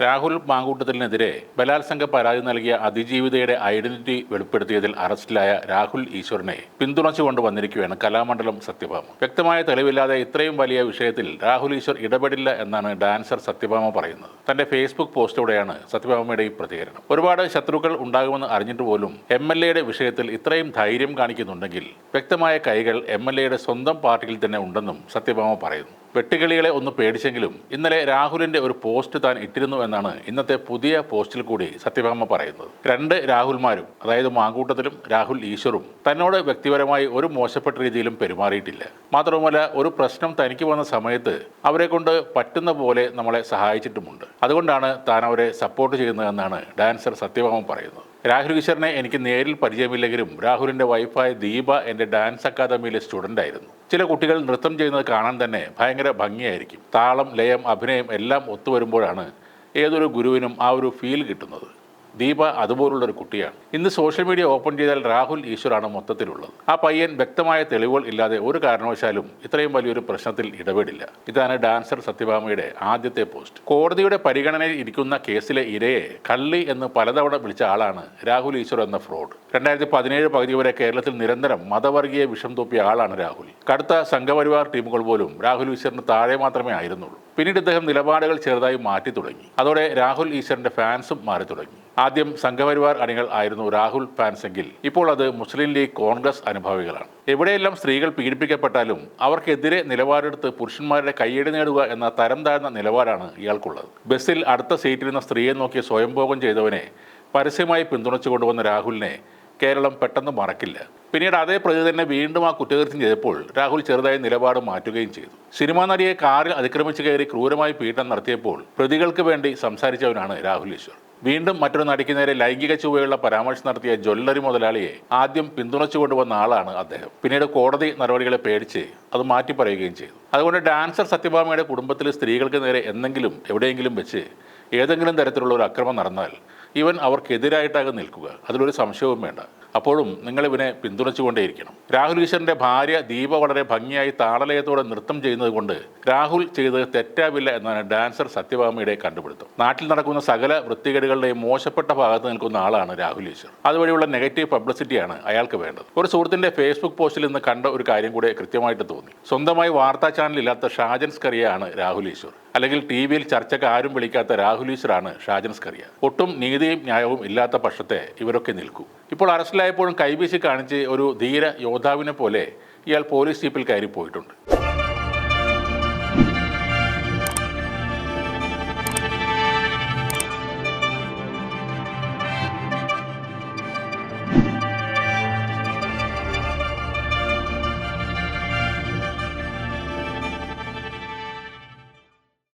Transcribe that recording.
രാഹുൽ മാങ്കൂട്ടത്തിനെതിരെ ബലാത്സംഗ പരാതി നൽകിയ അതിജീവിതയുടെ ഐഡന്റിറ്റി വെളിപ്പെടുത്തിയതിൽ അറസ്റ്റിലായ രാഹുൽ ഈശ്വറിനെ പിന്തുണച്ചുകൊണ്ട് വന്നിരിക്കുകയാണ് കലാമണ്ഡലം സത്യഭാമ. വ്യക്തമായ തെളിവില്ലാതെ ഇത്രയും വലിയ വിഷയത്തിൽ രാഹുൽ ഈശ്വർ ഇടപെടില്ല എന്നാണ് ഡാൻസർ സത്യഭാമ പറയുന്നത്. തന്റെ ഫേസ്ബുക്ക് പോസ്റ്റിലൂടെയാണ് സത്യഭാമയുടെ ഈ പ്രതികരണം. ഒരുപാട് ശത്രുക്കൾ ഉണ്ടാകുമെന്ന് അറിഞ്ഞിട്ട് പോലും എം എൽ എയുടെ വിഷയത്തിൽ ഇത്രയും ധൈര്യം കാണിക്കുന്നുണ്ടെങ്കിൽ വ്യക്തമായ കൈകൾ എം എൽ എയുടെ സ്വന്തം പാർട്ടിയിൽ തന്നെ ഉണ്ടെന്നും സത്യഭാമ പറയുന്നു. വെട്ടുകിളികളെ ഒന്ന് പേടിച്ചെങ്കിലും ഇന്നലെ രാഹുലിന്റെ ഒരു പോസ്റ്റ് താൻ ഇട്ടിരുന്നു എന്നാണ് ഇന്നത്തെ പുതിയ പോസ്റ്റിൽ കൂടി സത്യഭാമ പറയുന്നത്. രണ്ട് രാഹുൽമാരും അതായത് മാങ്കൂട്ടത്തിലും രാഹുൽ ഈശ്വറും തന്നോട് വ്യക്തിപരമായി ഒരു മോശപ്പെട്ട രീതിയിലും പെരുമാറിയിട്ടില്ല. മാത്രവുമല്ല ഒരു പ്രശ്നം തനിക്ക് വന്ന സമയത്ത് അവരെ കൊണ്ട് പറ്റുന്ന പോലെ നമ്മളെ സഹായിച്ചിട്ടുമുണ്ട്. അതുകൊണ്ടാണ് താൻ അവരെ സപ്പോർട്ട് ചെയ്യുന്നതെന്നാണ് ഡാൻസർ സത്യഭാമ പറയുന്നത്. രാഹുൽ കിഷോറിനെ എനിക്ക് നേരിൽ പരിചയമില്ലെങ്കിലും രാഹുലിന്റെ വൈഫായ ദീപ എന്റെ ഡാൻസ് അക്കാദമിയിലെ സ്റ്റുഡന്റ് ആയിരുന്നു. ചില കുട്ടികൾ നൃത്തം ചെയ്യുന്നത് കാണാൻ തന്നെ ഭയങ്കര ഭംഗിയായിരിക്കും. താളം ലയം അഭിനയം എല്ലാം ഒത്തുവരുമ്പോഴാണ് ഏതൊരു ഗുരുവിനും ആ ഒരു ഫീൽ കിട്ടുന്നത്. ദീപ അതുപോലുള്ള ഒരു കുട്ടിയാണ്. ഇന്ന് സോഷ്യൽ മീഡിയ ഓപ്പൺ ചെയ്താൽ രാഹുൽ ഈശ്വറാണ് മൊത്തത്തിലുള്ളത്. ആ പയ്യൻ വ്യക്തമായ തെളിവുകൾ ഇല്ലാതെ ഒരു കാരണവശാലും ഇത്രയും വലിയൊരു പ്രശ്നത്തിൽ ഇടപെടില്ല. ഇതാണ് ഡാൻസർ സത്യഭാമയുടെ ആദ്യത്തെ പോസ്റ്റ് കോടതിയുടെ പരിഗണനയിൽ ഇരിക്കുന്ന കേസിലെ ഇരയെ കള്ളി എന്ന് പലതവണ വിളിച്ച ആളാണ് രാഹുൽ ഈശ്വർ എന്ന ഫ്രോഡ് രണ്ടായിരത്തി പതിനേഴ് പകുതി വരെ കേരളത്തിൽ നിരന്തരം മതവർഗീയ വിഷം തൂപ്പിയ ആളാണ് രാഹുൽ. കടുത്ത സംഘപരിവാർ ടീമുകൾ പോലും രാഹുൽ ഈശ്വറിന് താഴെ മാത്രമേ ആയിരുന്നുള്ളൂ. പിന്നീട് ഇദ്ദേഹം നിലപാടുകൾ ചെറുതായി മാറ്റി തുടങ്ങി. അതോടെ രാഹുൽ ഈശ്വറിന്റെ ഫാൻസും മാറി തുടങ്ങി ആദ്യം സംഘപരിവാർ അണികൾ ആയിരുന്നു രാഹുൽ ഫാൻസെങ്കിൽ. ഇപ്പോൾ അത് മുസ്ലിം ലീഗ് കോൺഗ്രസ് അനുഭാവികളാണ്. എവിടെയെല്ലാം സ്ത്രീകൾ പീഡിപ്പിക്കപ്പെട്ടാലും അവർക്കെതിരെ നിലപാടെടുത്ത് പുരുഷന്മാരുടെ കയ്യടി നേടുക എന്ന തരം താഴ്ന്ന നിലപാടാണ് ഇയാൾക്കുള്ളത്. ബസ്സിൽ അടുത്ത സീറ്റിലിരുന്ന സ്ത്രീയെ നോക്കി സ്വയംഭോഗം ചെയ്തവനെ പരസ്യമായി പിന്തുണച്ചു കൊണ്ടുവന്ന രാഹുലിനെ കേരളം പെട്ടെന്ന് മറക്കില്ല. പിന്നീട് അതേ പ്രതി തന്നെ വീണ്ടും ആ കുറ്റകൃത്യം ചെയ്തപ്പോൾ രാഹുൽ ചെറുതായി നിലപാട് മാറ്റുകയും ചെയ്തു. സിനിമാ നടിയെ കാറിൽ അതിക്രമിച്ചു കയറി ക്രൂരമായി പീഡനം നടത്തിയപ്പോൾ പ്രതികൾക്ക് വേണ്ടി സംസാരിച്ചവനാണ് രാഹുൽ ഈശ്വർ. വീണ്ടും മറ്റൊരു നടിക്ക് നേരെ ലൈംഗിക ചുവയുള്ള പരാമർശം നടത്തിയ ജ്വല്ലറി മുതലാളിയെ ആദ്യം പിന്തുണച്ചു കൊണ്ടുവന്ന ആളാണ് അദ്ദേഹം. പിന്നീട് കോടതി നടപടികളെ പേടിച്ച് അത് മാറ്റി പറയുകയും ചെയ്തു. അതുകൊണ്ട് ഡാൻസർ സത്യഭാമയുടെ കുടുംബത്തിലെ സ്ത്രീകൾക്ക് നേരെ എന്തെങ്കിലും എവിടെയെങ്കിലും വെച്ച് ഏതെങ്കിലും തരത്തിലുള്ള ഒരു അക്രമം നടന്നാൽ ഇവൻ അവർക്കെതിരായിട്ടാകും നിൽക്കുക. അതിലൊരു സംശയവും വേണ്ട. അപ്പോഴും നിങ്ങൾ ഇവനെ പിന്തുണച്ചുകൊണ്ടേയിരിക്കണം. രാഹുൽ ഈശ്വറിന്റെ ഭാര്യ ദീപ വളരെ ഭംഗിയായി താളലയത്തോടെ നൃത്തം ചെയ്യുന്നത് കൊണ്ട് രാഹുൽ ചെയ്തത് തെറ്റാവില്ല എന്നാണ് ഡാൻസർ സത്യഭാമയുടെ കണ്ടുപിടുത്തം. നാട്ടിൽ നടക്കുന്ന സകല വൃത്തികേടുകളുടെയും മോശപ്പെട്ട ഭാഗത്ത് നിൽക്കുന്ന ആളാണ് രാഹുൽ ഈശ്വർ. അതുവഴിയുള്ള നെഗറ്റീവ് പബ്ലിസിറ്റിയാണ് അയാൾക്ക് വേണ്ടത്. ഒരു സുഹൃത്തിന്റെ ഫേസ്ബുക്ക് പോസ്റ്റിൽ നിന്ന് കണ്ട ഒരു കാര്യം കൂടെ കൃത്യമായിട്ട് തോന്നി. സ്വന്തമായി വാർത്താ ചാനൽ ഇല്ലാത്ത ഷാജൻസ് കറിയാണ് രാഹുൽ ഈശ്വർ. അല്ലെങ്കിൽ ടി വിയിൽ ചർച്ചയ്ക്ക് ആരും വിളിക്കാത്ത രാഹുൽ ഈശ്വറാണ് ഷാജൻ സ്കറിയ. ഒട്ടും നീതിയും ന്യായവും ഇല്ലാത്ത പക്ഷത്തെ ഇവരൊക്കെ നിൽക്കൂ. ഇപ്പോൾ അറസ്റ്റിലായപ്പോഴും കൈവീശി കാണിച്ച് ഒരു ധീര യോദ്ധാവിനെ പോലെ ഇയാൾ പോലീസ് ജീപ്പിൽ കയറി പോയിട്ടുണ്ട്